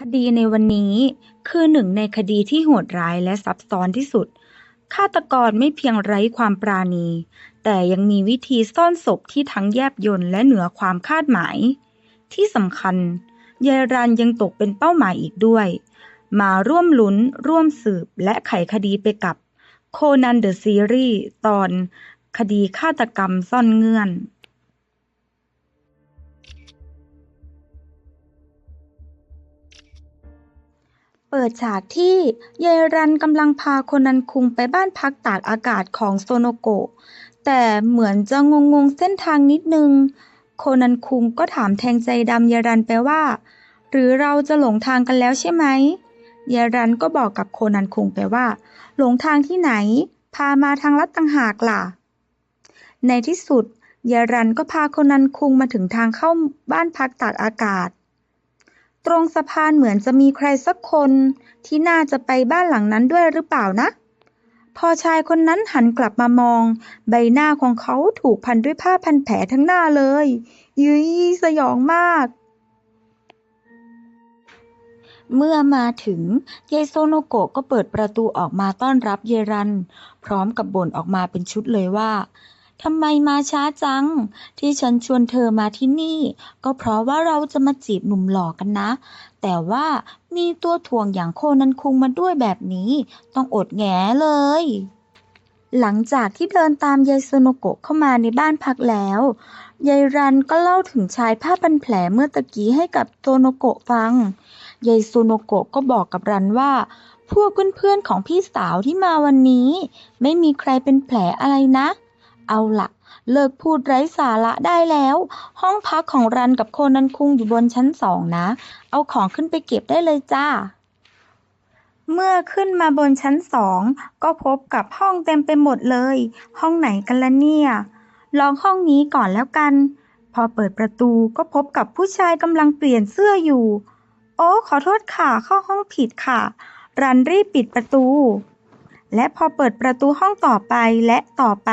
คดีในวันนี้คือหนึ่งในคดีที่โหดร้ายและซับซ้อนที่สุด ฆาตกรไม่เพียงไร้ความปราณี แต่ยังมีวิธีซ่อนศพที่ทั้งแยบยลและเหนือความคาดหมาย ที่สำคัญยายรันยังตกเป็นเป้าหมายอีกด้วย มาร่วมลุ้น ร่วมสืบและไขคดีไปกับโคนันเดอะซีรีส์ตอน คดีฆาตกรรมซ่อนเงื่อน เปิดฉากที่เยรันกำลังพาโคนันคุงไปบ้านพักตากอากาศของโซโนโกะ แต่เหมือนจะงงงๆเส้นทางนิดนึง โคนันคุงก็ถามแทงใจดำเยรันไปว่า หรือเราจะหลงทางกันแล้วใช่ไหมเยรันก็บอกกับโคนันคุงไปว่า หลงทางที่ไหน พามาทางลัดต่างหากล่ะ ในที่สุดเยายรันก็พาโคนันคุงมาถึงทางเข้าบ้านพักตากอากาศ ตรงสะพานเหมือนจะมีใครสักคนที่น่าจะไปบ้านหลังนั้นด้วยหรือเปล่านะ พอชายคนนั้นหันกลับมามอง ใบหน้าของเขาถูกพันด้วยผ้าพันแผลทั้งหน้าเลย ยุยสยองมาก เมื่อมาถึงเยายโซโนโกะก็เปิดประตูออกมาต้อนรับเยรัน พร้อมกับบ่นออกมาเป็นชุดเลยว่า ทำไมมาช้าจัง ที่ฉันชวนเธอมาที่นี่ ก็เพราะว่าเราจะมาจีบหนุ่มหล่อกันนะ แต่ว่ามีตัวถ่วงอย่างโคนันคุงมาด้วยแบบนี้ ต้องอดแงเลย หลังจากที่เดินตามยายโซโนโกะเข้ามาในบ้านพักแล้ว ยายรันก็เล่าถึงชายผ้าพันแผลเมื่อตะกี้ให้กับโซโนโกะฟัง ยายโซโนโกะก็บอกกับรันว่าพวกเพื่อนๆของพี่สาวที่มาวันนี้ ไม่มีใครเป็นแผลอะไรนะเเอาละเลิกพูดไร้สาระได้แล้ว ห้องพักของรันกับโคนันคุงอยู่บนชั้นสองนะ เอาของขึ้นไปเก็บได้เลยจ้า เมื่อขึ้นมาบนชั้นสองก็พบกับห้องเต็มไปหมดเลย ห้องไหนกันละเนี่ย ลองห้องนี้ก่อนแล้วกัน พอเปิดประตูก็พบกับผู้ชายกำลังเปลี่ยนเสื้ออยู่ โอ้ขอโทษค่ะเข้าห้องผิดค่ะ รันรีบปิดประตู และพอเปิดประตูห้องต่อไปและต่อไป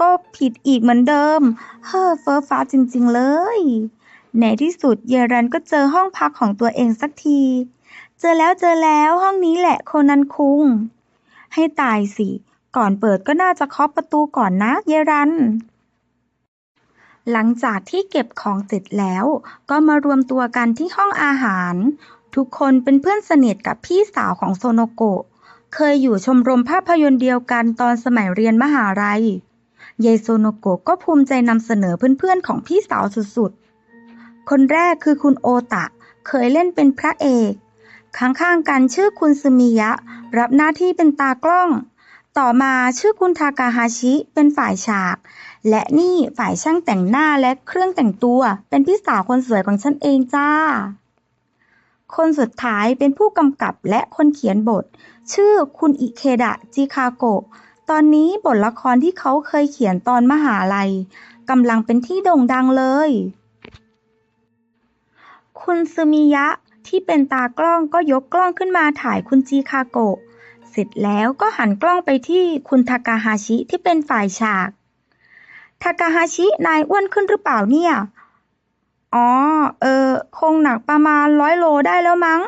ก็ผิดอีกเหมือนเดิม เฮ้อเฟ้อฟ้าจริงๆเลย ในที่สุดเยรันก็เจอห้องพักของตัวเองสักที เจอแล้วเจอแล้วห้องนี้แหละโคนันคุง ให้ตายสิ ก่อนเปิดก็น่าจะเคาะประตูก่อนนะเยรัน หลังจากที่เก็บของเสร็จแล้ว ก็มารวมตัวกันที่ห้องอาหาร ทุกคนเป็นเพื่อนสนิทกับพี่สาวของโซโนโกะ เคยอยู่ชมรมภาพยนตร์เดียวกันตอนสมัยเรียนมหาลัยยายโซโนโกะก็ภูมิใจนำเสนอเพื่อนๆของพี่สาวสุดๆ คนแรกคือคุณโอตะ เคยเล่นเป็นพระเอก ข้างๆกันชื่อคุณซึมิยะ รับหน้าที่เป็นตากล้อง ต่อมาชื่อคุณทากาฮาชิเป็นฝ่ายฉาก และนี่ฝ่ายช่างแต่งหน้าและเครื่องแต่งตัว เป็นพี่สาวคนสวยของฉันเองจ้า คนสุดท้ายเป็นผู้กำกับและคนเขียนบท ชื่อคุณอิเคดะจิคาโกะ ตอนนี้บทละครที่เขาเคยเขียนตอนมหาลัยกำลังเป็นที่โด่งดังเลย คุณซึมิยะที่เป็นตากล้องก็ยกกล้องขึ้นมาถ่ายคุณจิคาโกะ เสร็จแล้วก็หันกล้องไปที่คุณทากาฮาชิที่เป็นฝ่ายฉาก ทากาฮาชินายอ้วนขึ้นหรือเปล่าเนี่ย อ๋อ เออ คงหนักประมาณร้อยโลได้แล้วมั้ง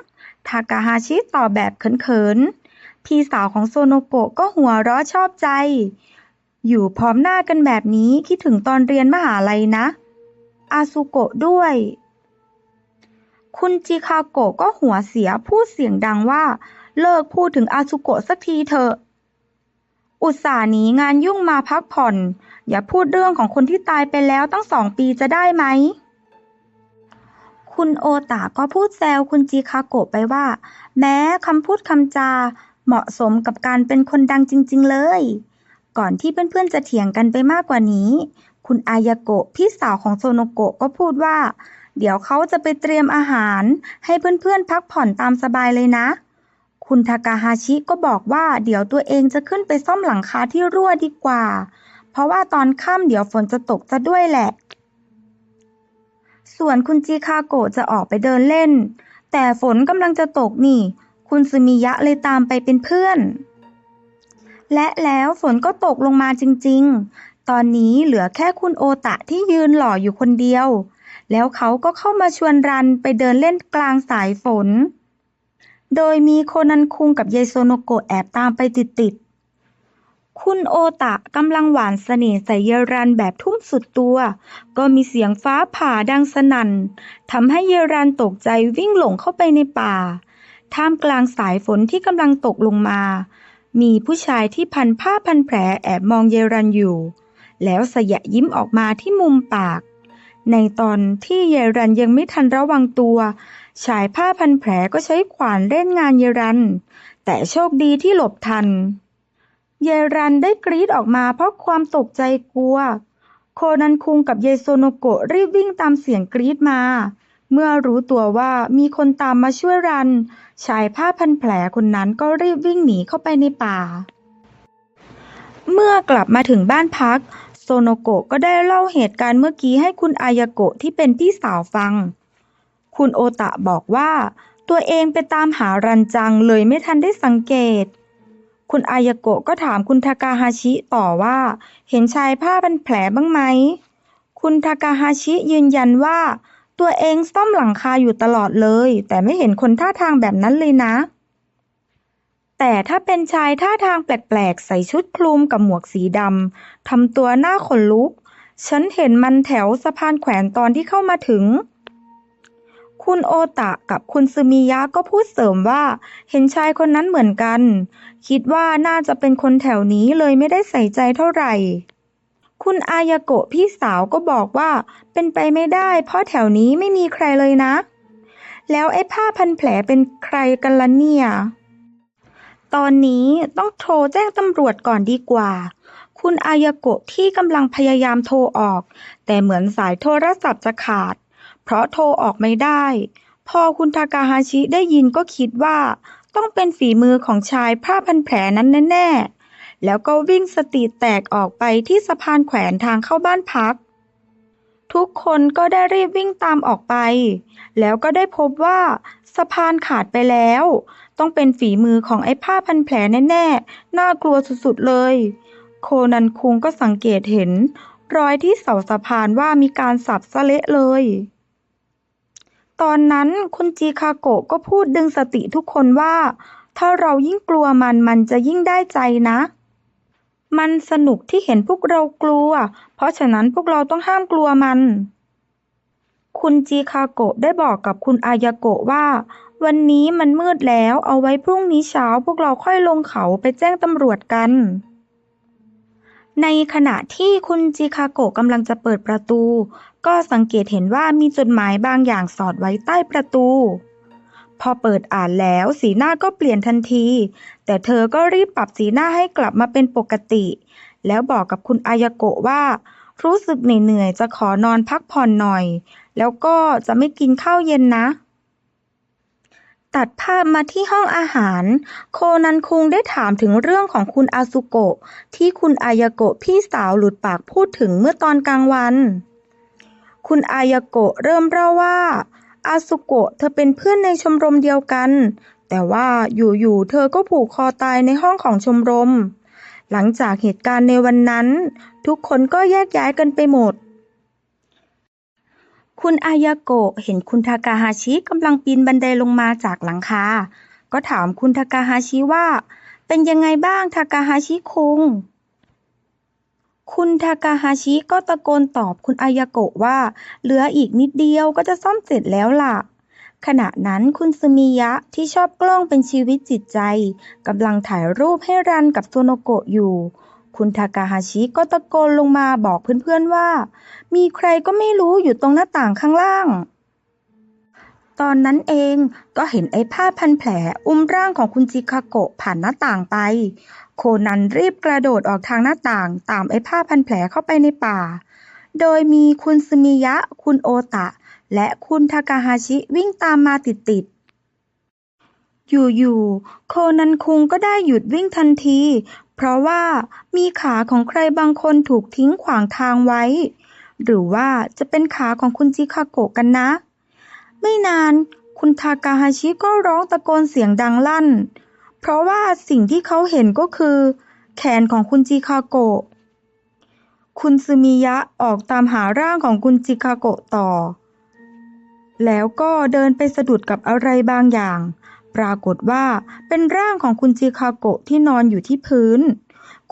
ทากาฮาชิตอบแบบเขินๆ พี่สาวของโซโนโกะก็หัวเราะชอบใจ อยู่พร้อมหน้ากันแบบนี้คิดถึงตอนเรียนมหาลัยนะ อาซุโกะด้วย คุณจิคาโกะก็หัวเสียพูดเสียงดังว่า เลิกพูดถึงอาซุโกะสักทีเถอะอุตส่าห์หนีงานยุ่งมาพักผ่อน อย่าพูดเรื่องของคนที่ตายไปแล้วตั้งสองปีจะได้ไหม คุณโอตาก็พูดแซวคุณจิคาโกะไปว่า แม้คำพูดคำจา เหมาะสมกับการเป็นคนดังจริง ๆ เลย ก่อนที่เพื่อนๆจะเถียงกันไปมากกว่านี้ คุณอายาโกะพี่สาวของโซโนโกะก็พูดว่า เดี๋ยวเขาจะไปเตรียมอาหาร ให้เพื่อนๆพักผ่อนตามสบายเลยนะ คุณทากาฮาชิก็บอกว่าเดี๋ยวตัวเองจะขึ้นไปซ่อมหลังคาที่รั่วดีกว่า เพราะว่าตอนค่ำเดี๋ยวฝนจะตกซะด้วยแหละ ส่วนคุณจิคาโกะจะออกไปเดินเล่น แต่ฝนกำลังจะตกนี่ คุณซึมิยะเลยตามไปเป็นเพื่อน และแล้วฝนก็ตกลงมาจริง ๆ ตอนนี้เหลือแค่คุณโอตะที่ยืนหล่ออยู่คนเดียว แล้วเขาก็เข้ามาชวนรันไปเดินเล่นกลางสายฝน โดยมีโคนันคุงกับเยโซโนโกะแอบตามไปติดๆ คุณโอตะกำลังหวานเสน่ห์ใส่เยรันแบบทุ่มสุดตัว ก็มีเสียงฟ้าผ่าดังสนั่นทำให้เยรันตกใจวิ่งหลงเข้าไปในป่า ท่ามกลางสายฝนที่กำลังตกลงมา มีผู้ชายที่พันผ้าพันแผลแอบมองเยรันอยู่ แล้วสยะยิ้มออกมาที่มุมปาก ในตอนที่เยรันยังไม่ทันระวังตัว ชายผ้าพันแผลก็ใช้ขวานเล่นงานเยรัน แต่โชคดีที่หลบทัน เยรันได้กรีดออกมาเพราะความตกใจกลัว โคนันคุงกับเยโซโนโกะรีบวิ่งตามเสียงกรีดมา เมื่อรู้ตัวว่ามีคนตามมาช่วยรัน ชายผ้าพันแผลคนนั้นก็รีบวิ่งหนีเข้าไปในป่า เมื่อกลับมาถึงบ้านพัก โซโนโกะก็ได้เล่าเหตุการณ์เมื่อกี้ให้คุณอายาโกะที่เป็นพี่สาวฟัง คุณโอตะบอกว่า ตัวเองไปตามหารันจังเลยไม่ทันได้สังเกต คุณอายาโกะก็ถามคุณทากาฮาชิต่อว่า เห็นชายผ้าพันแผลบ้างไหม คุณทากาฮาชิยืนยันว่า ตัวเองซ่อมหลังคาอยู่ตลอดเลย แต่ไม่เห็นคนท่าทางแบบนั้นเลยนะ แต่ถ้าเป็นชายท่าทางแปลกๆ ใส่ชุดคลุมกับหมวกสีดำทำตัวหน้าขนลุก ฉันเห็นมันแถวสะพานแขวนตอนที่เข้ามาถึง คุณโอตะกับคุณซึมิยะก็พูดเสริมว่า เห็นชายคนนั้นเหมือนกัน คิดว่าน่าจะเป็นคนแถวนี้เลยไม่ได้ใส่ใจเท่าไหร่ คุณอายาโกะพี่สาวก็บอกว่าเป็นไปไม่ได้ เพราะแถวนี้ไม่มีใครเลยนะ แล้วไอ้ผ้าพันแผลเป็นใครกันล่ะเนี่ย ตอนนี้ต้องโทรแจ้งตำรวจก่อนดีกว่า คุณอายาโกะที่กำลังพยายามโทรออก แต่เหมือนสายโทรศัพท์จะขาด เพราะโทรออกไม่ได้ พอคุณทากาฮาชิได้ยินก็คิดว่า ต้องเป็นฝีมือของชายผ้าพันแผลนั้นแน่ๆ แล้วก็วิ่งสติแตกออกไปที่สะพานแขวนทางเข้าบ้านพัก ทุกคนก็ได้รีบวิ่งตามออกไป แล้วก็ได้พบว่าสะพานขาดไปแล้ว ต้องเป็นฝีมือของไอ้ผ้าพันแผลแน่ๆ น่ากลัวสุดๆเลย โคนันคุงก็สังเกตเห็น รอยที่เสาสะพานว่ามีการสับสะเละเลย ตอนนั้นคุณจีคาโกะก็พูดดึงสติทุกคนว่าถ้าเรายิ่งกลัวมันมันจะยิ่งได้ใจนะ มันสนุกที่เห็นพวกเรากลัว เพราะฉะนั้นพวกเราต้องห้ามกลัวมัน คุณจีคาโกะได้บอกกับคุณอายาโกะว่า วันนี้มันมืดแล้วเอาไว้พรุ่งนี้เช้าพวกเราค่อยลงเขาไปแจ้งตำรวจกัน ในขณะที่คุณจิคาโกะกำลังจะเปิดประตู ก็สังเกตเห็นว่ามีจดหมายบางอย่างสอดไว้ใต้ประตู พอเปิดอ่านแล้วสีหน้าก็เปลี่ยนทันที แต่เธอก็รีบปรับสีหน้าให้กลับมาเป็นปกติ แล้วบอกกับคุณอายโกะว่า รู้สึกเหนื่อยๆจะขอนอนพักผ่อนหน่อย แล้วก็จะไม่กินข้าวเย็นนะตัดภาพมาที่ห้องอาหาร โคนันคุงได้ถามถึงเรื่องของคุณอาซุโกะ ที่คุณอายโกะพี่สาวหลุดปากพูดถึงเมื่อตอนกลางวัน คุณอายโกะเริ่มเล่าว่า อาซุโกะเธอเป็นเพื่อนในชมรมเดียวกัน แต่ว่าอยู่ๆเธอก็ผูกคอตายในห้องของชมรม หลังจากเหตุการณ์ในวันนั้น ทุกคนก็แยกย้ายกันไปหมด คุณอายาโกะเห็นคุณทากาฮาชิกำลังปีนบันไดลงมาจากหลังคา ก็ถามคุณทากาฮาชิว่า เป็นยังไงบ้างทากาฮาชิคุง คุณทากาฮาชิก็ตะโกนตอบคุณอายาโกะว่า เหลืออีกนิดเดียวก็จะซ่อมเสร็จแล้วล่ะ ขณะนั้นคุณซึมิยะที่ชอบกล้องเป็นชีวิตจิตใจกำลังถ่ายรูปให้รันกับโซโนโกะอยู่ คุณทากาฮาชิก็ตะโกนลงมาบอกเพื่อนๆว่า มีใครก็ไม่รู้อยู่ตรงหน้าต่างข้างล่าง ตอนนั้นเองก็เห็นไอ้ผ้าพันแผลอุ้มร่างของคุณจิคาโกะผ่านหน้าต่างไป โคนันรีบกระโดดออกทางหน้าต่าง ตามไอ้ผ้าพันแผลเข้าไปในป่า โดยมีคุณซึมิยะ คุณโอตะ และคุณทากาฮาชิวิ่งตามมาติดๆอยู่ๆ โคนันคุงก็ได้หยุดวิ่งทันที เพราะว่ามีขาของใครบางคนถูกทิ้งขวางทางไว้ หรือว่าจะเป็นขาของคุณจิคาโกะกันนะ ไม่นานคุณทากาฮาชิก็ร้องตะโกนเสียงดังลั่น เพราะว่าสิ่งที่เขาเห็นก็คือ แขนของคุณจิคาโกะ คุณซึมิยะออกตามหาร่างของคุณจิคาโกะต่อ แล้วก็เดินไปสะดุดกับอะไรบางอย่าง ปรากฏว่าเป็นร่างของคุณจิคาโกะที่นอนอยู่ที่พื้น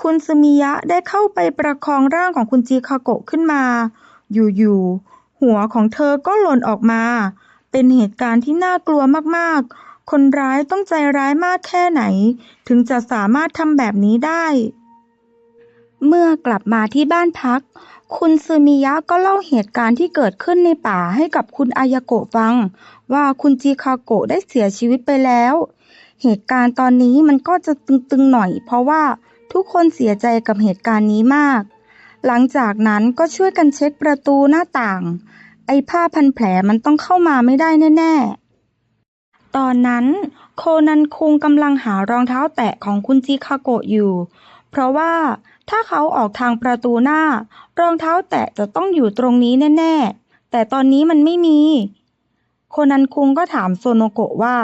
คุณซึมิยะได้เข้าไปประคองร่างของคุณจิคาโกะขึ้นมา อยู่ๆหัวของเธอก็หล่นออกมา เป็นเหตุการณ์ที่น่ากลัวมากๆ คนร้ายต้องใจร้ายมากแค่ไหน ถึงจะสามารถทำแบบนี้ได้ เมื่อกลับมาที่บ้านพัก คุณซึมิยะก็เล่าเหตุการณ์ที่เกิดขึ้นในป่าให้กับคุณอายโกะฟัง ว่าคุณจิคาโกะได้เสียชีวิตไปแล้ว เหตุการณ์ตอนนี้มันก็จะตึงๆหน่อย เพราะว่าทุกคนเสียใจกับเหตุการณ์นี้มาก หลังจากนั้นก็ช่วยกันเช็คประตูหน้าต่าง ไอ้ผ้าพันแผลมันต้องเข้ามาไม่ได้แน่ ๆ ตอนนั้นโคนันคุงกำลังหารองเท้าแตะของคุณจิคาโกะอยู่ เพราะว่าถ้าเขาออกทางประตูหน้า รองเท้าแตะจะต้องอยู่ตรงนี้แน่ ๆ แต่ตอนนี้มันไม่มี โคนันคุงก็ถามโซโนโกะว่า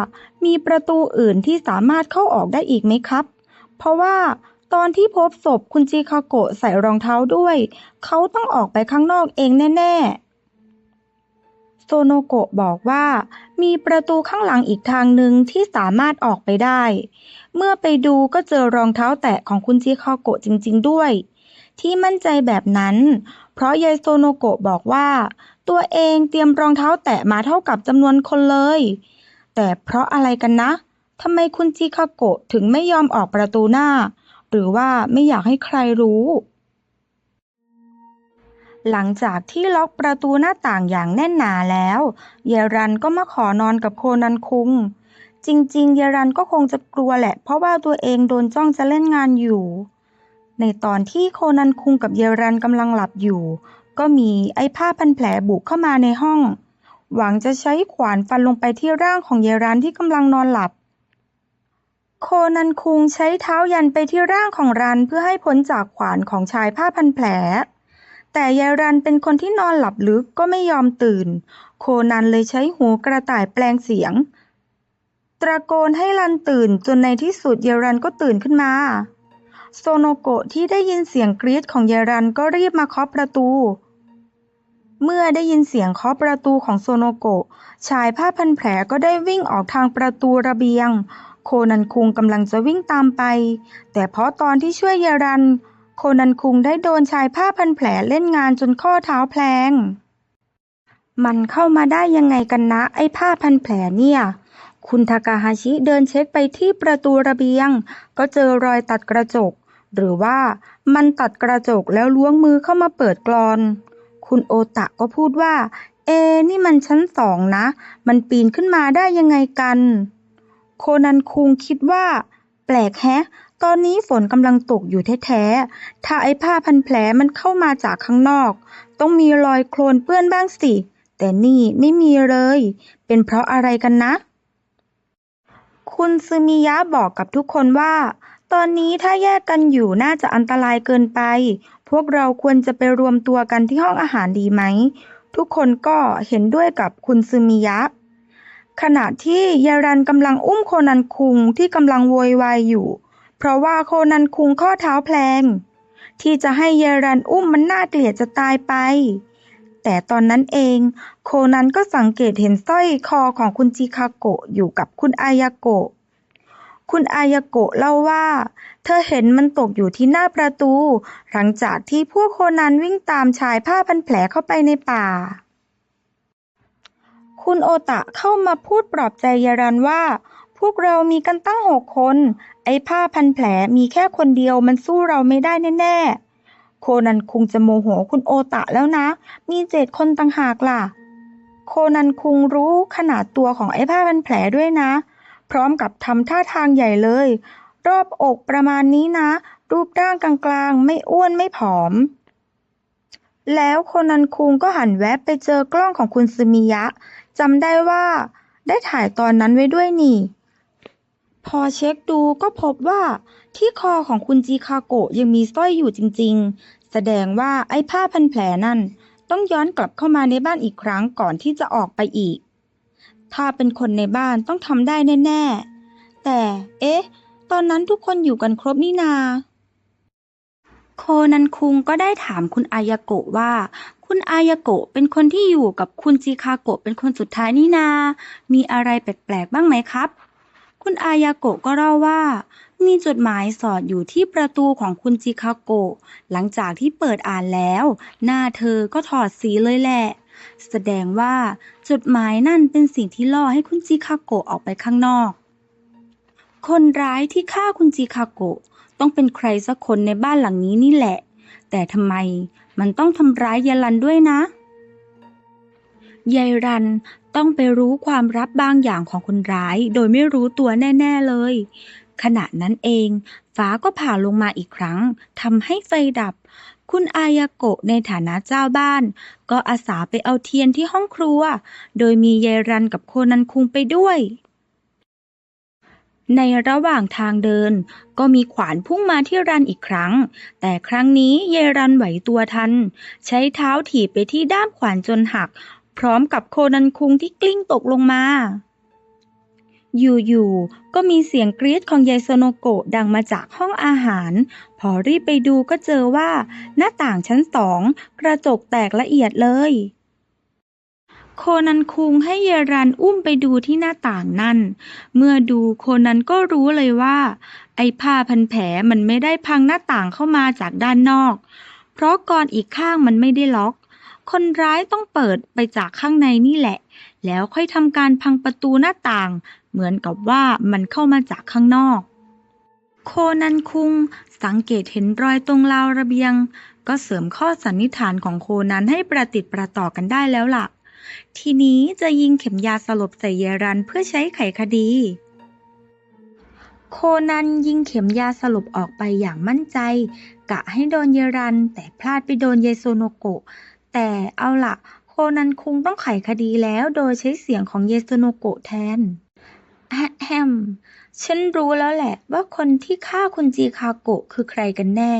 มีประตูอื่นที่สามารถเข้าออกได้อีกไหมครับ เพราะว่าตอนที่พบศพคุณจิคาโกะใส่รองเท้าด้วย เขาต้องออกไปข้างนอกเองแน่ ๆ โซโนโกะบอกว่า มีประตูข้างหลังอีกทางหนึ่งที่สามารถออกไปได้ เมื่อไปดูก็เจอรองเท้าแตะของคุณจิคาโกะจริง ๆ ด้วย ที่มั่นใจแบบนั้น เพราะยายโซโนโกะบอกว่า ตัวเองเตรียมรองเท้าแตะมาเท่ากับจำนวนคนเลย แต่เพราะอะไรกันนะทำไมคุณจิคาโกะถึงไม่ยอมออกประตูหน้า หรือว่าไม่อยากให้ใครรู้ หลังจากที่ล็อกประตูหน้าต่างอย่างแน่นหนาแล้ว เยรันก็มาขอนอนกับโคนันคุง จริง ๆ เยรันก็คงจะกลัวแหละ เพราะว่าตัวเองโดนจ้องจะเล่นงานอยู่ ในตอนที่โคนันคุงกับเยรันกำลังหลับอยู่ ก็มีไอ้ผ้าพันแผลบุกเข้ามาในห้อง หวังจะใช้ขวานฟันลงไปที่ร่างของเยรันที่กำลังนอนหลับโคนันคุงใช้เท้ายันไปที่ร่างของรันเพื่อให้พ้นจากขวานของชายผ้าพันแผล แต่ยายรันเป็นคนที่นอนหลับลึกก็ไม่ยอมตื่น โคนันเลยใช้หูกระต่ายแปลงเสียง ตะโกนให้รันตื่นจนในที่สุดเยรันก็ตื่นขึ้นมา โซโนโกะที่ได้ยินเสียงกรีดของเยรันก็รีบมาเคาะประตู เมื่อได้ยินเสียงเคาะประตูของโซโนโกะชายผ้าพันแผลก็ได้วิ่งออกทางประตูระเบียง โคนันคุงกำลังจะวิ่งตามไป แต่เพราะตอนที่ช่วยเยรัน โคนันคุงได้โดนชายผ้าพันแผลเล่นงานจนข้อเท้าแพลง มันเข้ามาได้ยังไงกันนะ ไอ้ผ้าพันแผลเนี่ย คุณทากาฮาชิเดินเช็คไปที่ประตูระเบียง ก็เจอรอยตัดกระจก หรือว่ามันตัดกระจกแล้วล้วงมือเข้ามาเปิดกรอน คุณโอตะก็พูดว่า เอ นี่มันชั้นสองนะ มันปีนขึ้นมาได้ยังไงกัน โคนันคุงคิดว่า แปลกแฮะ ตอนนี้ฝนกำลังตกอยู่แท้ๆ ถ้าไอ้ผ้าพันแผลมันเข้ามาจากข้างนอก ต้องมีรอยโคลนเปื้อนบ้างสิ แต่นี่ไม่มีเลย เป็นเพราะอะไรกันนะ คุณซึมิยะบอกกับทุกคนว่า ตอนนี้ถ้าแยกกันอยู่น่าจะอันตรายเกินไป พวกเราควรจะไปรวมตัวกันที่ห้องอาหารดีไหม ทุกคนก็เห็นด้วยกับคุณซึมิยะขณะที่ยารันกำลังอุ้มโคนันคุงที่กำลังโวยวายอยู่ เพราะว่าโคนันคุงข้อเท้าแพลง ที่จะให้เยรันอุ้มมันน่าเกลียดจะตายไป แต่ตอนนั้นเองโคนันก็สังเกตเห็นสร้อยคอของคุณจิคาโกะอยู่กับคุณอายาโกะ คุณอายาโกะเล่าว่า เธอเห็นมันตกอยู่ที่หน้าประตู หลังจากที่พวกโคนันวิ่งตามชายผ้าพันแผลเข้าไปในป่าคุณโอตะเข้ามาพูดปลอบใจยารันว่า พวกเรามีกันตั้งหกคน ไอ้ผ้าพันแผลมีแค่คนเดียวมันสู้เราไม่ได้แน่ๆ โคนันคุงจะโมโหคุณโอตะแล้วนะ มีเจ็ดคนต่างหากล่ะ โคนันคุงรู้ขนาดตัวของไอ้ผ้าพันแผลด้วยนะ พร้อมกับทำท่าทางใหญ่เลย รอบอกประมาณนี้นะ รูปร่างกลางๆ ไม่อ้วนไม่ผอม แล้วโคนันคุงก็หันแวบไปเจอกล้องของคุณซึมิยะจำได้ว่าได้ถ่ายตอนนั้นไว้ด้วยนี่ พอเช็คดูก็พบว่าที่คอของคุณจิคาโกะยังมีสร้อยอยู่จริง ๆ แสดงว่าไอ้ผ้าพันแผลนั่น ต้องย้อนกลับเข้ามาในบ้านอีกครั้งก่อนที่จะออกไปอีก ถ้าเป็นคนในบ้านต้องทำได้แน่ ๆ แต่ เอ๊ะ ตอนนั้นทุกคนอยู่กันครบนี่นา โคนันคุงก็ได้ถามคุณอายาโกะว่า คุณอายาโกะเป็นคนที่อยู่กับคุณจิคาโกะเป็นคนสุดท้ายนี่นา มีอะไรแปลกๆบ้างไหมครับ คุณอายาโกะก็เล่าว่า มีจดหมายสอดอยู่ที่ประตูของคุณจิคาโกะ หลังจากที่เปิดอ่านแล้ว หน้าเธอก็ถอดสีเลยแหละ แสดงว่าจดหมายนั่นเป็นสิ่งที่ล่อให้คุณจิคาโกะออกไปข้างนอก คนร้ายที่ฆ่าคุณจิคาโกะต้องเป็นใครสักคนในบ้านหลังนี้นี่แหละ แต่ทำไมมันต้องทำร้ายยายรันด้วยนะยายรัน ต้องไปรู้ความลับบางอย่างของคนร้าย โดยไม่รู้ตัวแน่ ๆเลย ขณะนั้นเอง ฟ้าก็ผ่าลงมาอีกครั้งทำให้ไฟดับ คุณอายาโกะในฐานะเจ้าบ้าน ก็อาสาไปเอาเทียนที่ห้องครัว โดยมียายรันกับโคนันคุงไปด้วยในระหว่างทางเดิน ก็มีขวานพุ่งมาที่รันอีกครั้ง แต่ครั้งนี้เยายรันไหวตัวทัน ใช้เท้าถีบไปที่ด้ามขวานจนหัก พร้อมกับโคนันคุงที่กลิ้งตกลงมา อยู่ๆ ก็มีเสียงกรี๊ดของยายโซโนโกะดังมาจากห้องอาหาร พอรีบไปดูก็เจอว่า หน้าต่างชั้นสองกระจกแตกละเอียดเลย โคนันคุงให้เยรันอุ้มไปดูที่หน้าต่างนั่น เมื่อดูโคนันก็รู้เลยว่า ไอ้ผ้าพันแผลมันไม่ได้พังหน้าต่างเข้ามาจากด้านนอก เพราะกรอีกข้างมันไม่ได้ล็อก คนร้ายต้องเปิดไปจากข้างในนี่แหละ แล้วค่อยทำการพังประตูหน้าต่าง เหมือนกับว่ามันเข้ามาจากข้างนอก โคนันคุงสังเกตเห็นรอยตรงราวระเบียง ก็เสริมข้อสันนิษฐานของโคนันให้ประติดประต่อกันได้แล้วล่ะ ทีนี้จะยิงเข็มยาสลบใส่เยรันเพื่อใช้ไขคดีโคนันยิงเข็มยาสลบออกไปอย่างมั่นใจ กะให้โดนเยรันแต่พลาดไปโดนเยโซโนโกะ แต่เอาล่ะโคนันคุงต้องไขคดีแล้วโดยใช้เสียงของเยโซโนโกะแทนแฮมฉันรู้แล้วแหละว่าคนที่ฆ่าคุณจีคาโกะคือใครกันแน่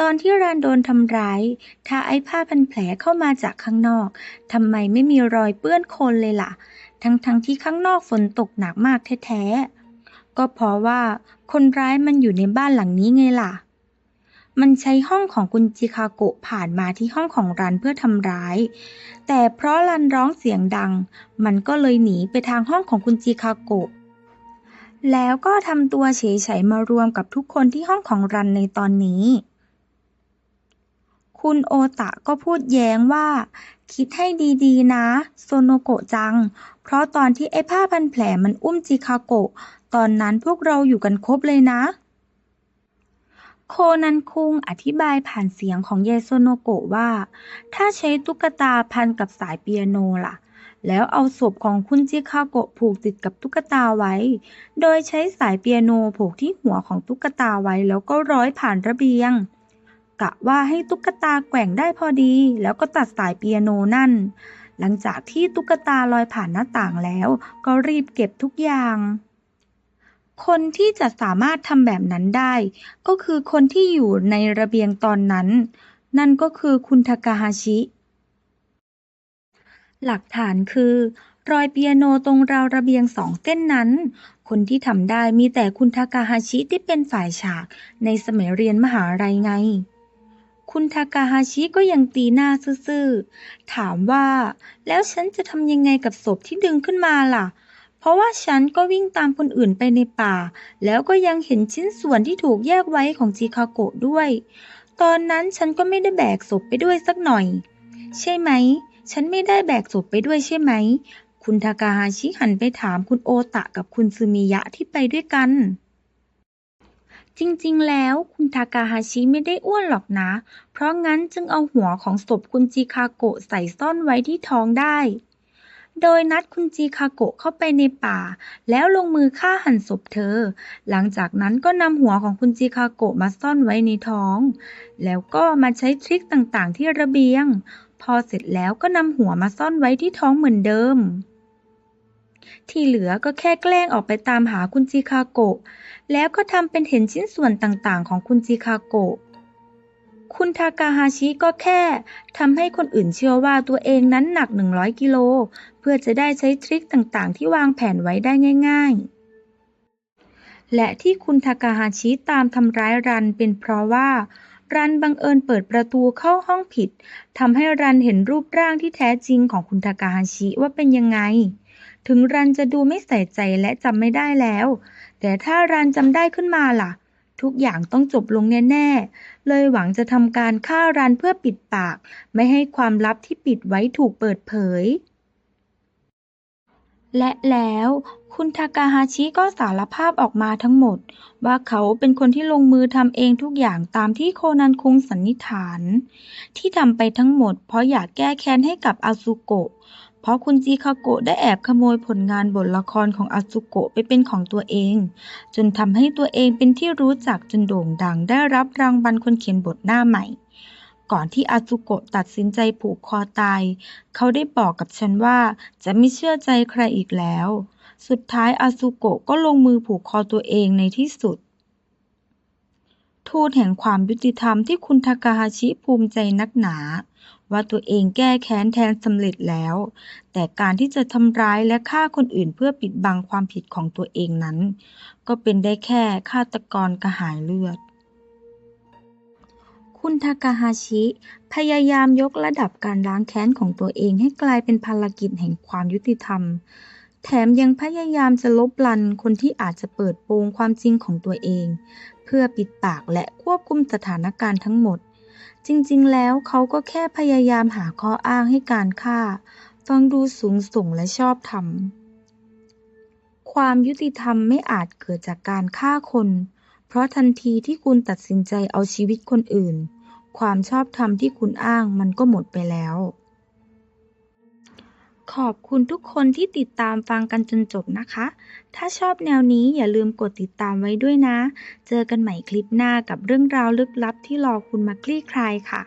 ตอนที่รานโดนทำร้ายถ้าไอ้ผ้าพันแผลเข้ามาจากข้างนอกทำไมไม่มีรอยเปื้อนโคลนเลยล่ะ ทั้งๆทที่ข้างนอกฝนตกหนักมากแท้ๆ ก็เพราะว่าคนร้ายมันอยู่ในบ้านหลังนี้ไงล่ะ มันใช้ห้องของคุณจิคาโกะผ่านมาที่ห้องของรันเพื่อทำร้าย แต่เพราะรันร้องเสียงดัง มันก็เลยหนีไปทางห้องของคุณจิคาโกะ แล้วก็ทำตัวเฉยๆมารวมกับทุกคนที่ห้องของรันในตอนนี้ คุณโอตะก็พูดแย้งว่า คิดให้ดีๆนะ โซโนโกะจัง เพราะตอนที่ไอ้ผ้าพันแผลมันอุ้มจิคาโกะ ตอนนั้นพวกเราอยู่กันครบเลยนะ โคนันคุงอธิบายผ่านเสียงของเยโซโนโกะว่า ถ้าใช้ตุ๊กตาพันกับสายเปียโนล่ะ แล้วเอาศพของคุณจิคาโกะผูกติดกับตุ๊กตาไว้ โดยใช้สายเปียโนผูกที่หัวของตุ๊กตาไว้แล้วก็ร้อยผ่านระเบียง กะว่าให้ตุ๊กตาแกว่งได้พอดี แล้วก็ตัดสายเปียโนนั่น หลังจากที่ตุ๊กตาลอยผ่านหน้าต่างแล้ว ก็รีบเก็บทุกอย่าง คนที่จะสามารถทำแบบนั้นได้ ก็คือคนที่อยู่ในระเบียงตอนนั้น นั่นก็คือคุณทากาฮาชิ หลักฐานคือ รอยเปียโนตรงราวระเบียงสองเส้นนั้น คนที่ทำได้มีแต่คุณทากาฮาชิที่เป็นฝ่ายฉากในสมัยเรียนมหาลัยไง คุณทากาฮาชิก็ยังตีหน้าซื่อๆ ถามว่า แล้วฉันจะทำยังไงกับศพที่ดึงขึ้นมาล่ะเราะว่าฉันก็วิ่งตามคนอื่นไปในป่า แล้วก็ยังเห็นชิ้นส่วนที่ถูกแยกไว้ของจิคาโกะด้วย ตอนนั้นฉันก็ไม่ได้แบกศพไปด้วยสักหน่อย ใช่ไหม ฉันไม่ได้แบกศพไปด้วยใช่ไหม คุณทากาฮาชิหันไปถามคุณโอตะกับคุณซึมิยะที่ไปด้วยกัน จริงๆ แล้วคุณทากาฮาชิไม่ได้อ้วนหรอกนะ เพราะงั้นจึงเอาหัวของศพคุณจิคาโกะใส่ซ่อนไว้ที่ท้องได้ โดยนัดคุณจิคาโกะเข้าไปในป่า แล้วลงมือฆ่าหันศพเธอ หลังจากนั้นก็นำหัวของคุณจิคาโกะมาซ่อนไว้ในท้อง แล้วก็มาใช้ทริคต่างๆ ที่ระเบียง พอเสร็จแล้วก็นำหัวมาซ่อนไว้ที่ท้องเหมือนเดิม ที่เหลือก็แค่แกล้งออกไปตามหาคุณจิคาโกะ แล้วก็ทำเป็นเห็นชิ้นส่วนต่างๆ ของคุณจิคาโกะ คุณทากาฮาชิก็แค่ทำให้คนอื่นเชื่อว่าตัวเองนั้นหนัก 100 กิโล เพื่อจะได้ใช้ทริคต่างๆ ที่วางแผนไว้ได้ง่าย ๆ และที่คุณทากาฮาชิตามทำร้ายรันเป็นเพราะว่า รันบังเอิญเปิดประตูเข้าห้องผิดทำให้รันเห็นรูปร่างที่แท้จริงของคุณทากาฮาชิว่าเป็นยังไง ถึงรันจะดูไม่ใส่ใจและจำไม่ได้แล้ว แต่ถ้ารันจำได้ขึ้นมาล่ะ ทุกอย่างต้องจบลงแน่ ๆ เลยหวังจะทำการฆ่ารันเพื่อปิดปาก ไม่ให้ความลับที่ปิดไว้ถูกเปิดเผย และแล้วคุณทากาฮาชิก็สารภาพออกมาทั้งหมด ว่าเขาเป็นคนที่ลงมือทำเองทุกอย่างตามที่โคนันคุงสันนิษฐาน ที่ทำไปทั้งหมดเพราะอยากแก้แค้นให้กับอาซุโกะ เพราะคุณจิคาโกะได้แอบขโมยผลงานบทละครของอาซุโกะไปเป็นของตัวเอง จนทำให้ตัวเองเป็นที่รู้จักจนโด่งดังได้รับรางวัลคนเขียนบทหน้าใหม่ ก่อนที่อาซุโกะตัดสินใจผูกคอตาย เขาได้บอกกับฉันว่าจะไม่เชื่อใจใครอีกแล้ว สุดท้ายอาซุโกะก็ลงมือผูกคอตัวเองในที่สุดทูตแห่งความยุติธรรมที่คุณทากาฮาชิภูมิใจนักหนา ว่าตัวเองแก้แค้นแทนสำเร็จแล้ว แต่การที่จะทำร้ายและฆ่าคนอื่นเพื่อปิดบังความผิดของตัวเองนั้น ก็เป็นได้แค่ฆาตกรกระหายเลือด คุณทากาฮาชิ พยายามยกระดับการล้างแค้นของตัวเองให้กลายเป็นภารกิจแห่งความยุติธรรม แถมยังพยายามจะลบลันคนที่อาจจะเปิดโปงความจริงของตัวเอง เพื่อปิดปากและควบคุมสถานการณ์ทั้งหมด จริงๆ แล้วเขาก็แค่พยายามหาข้ออ้างให้การฆ่า ฟังดูสูงส่งและชอบธรรม ความยุติธรรมไม่อาจเกิดจากการฆ่าคน เพราะทันทีที่คุณตัดสินใจเอาชีวิตคนอื่น ความชอบธรรมที่คุณอ้างมันก็หมดไปแล้ว ขอบคุณทุกคนที่ติดตามฟังกันจนจบนะคะ ถ้าชอบแนวนี้อย่าลืมกดติดตามไว้ด้วยนะ เจอกันใหม่คลิปหน้ากับเรื่องราวลึกลับที่รอคุณมาคลี่คลายค่ะ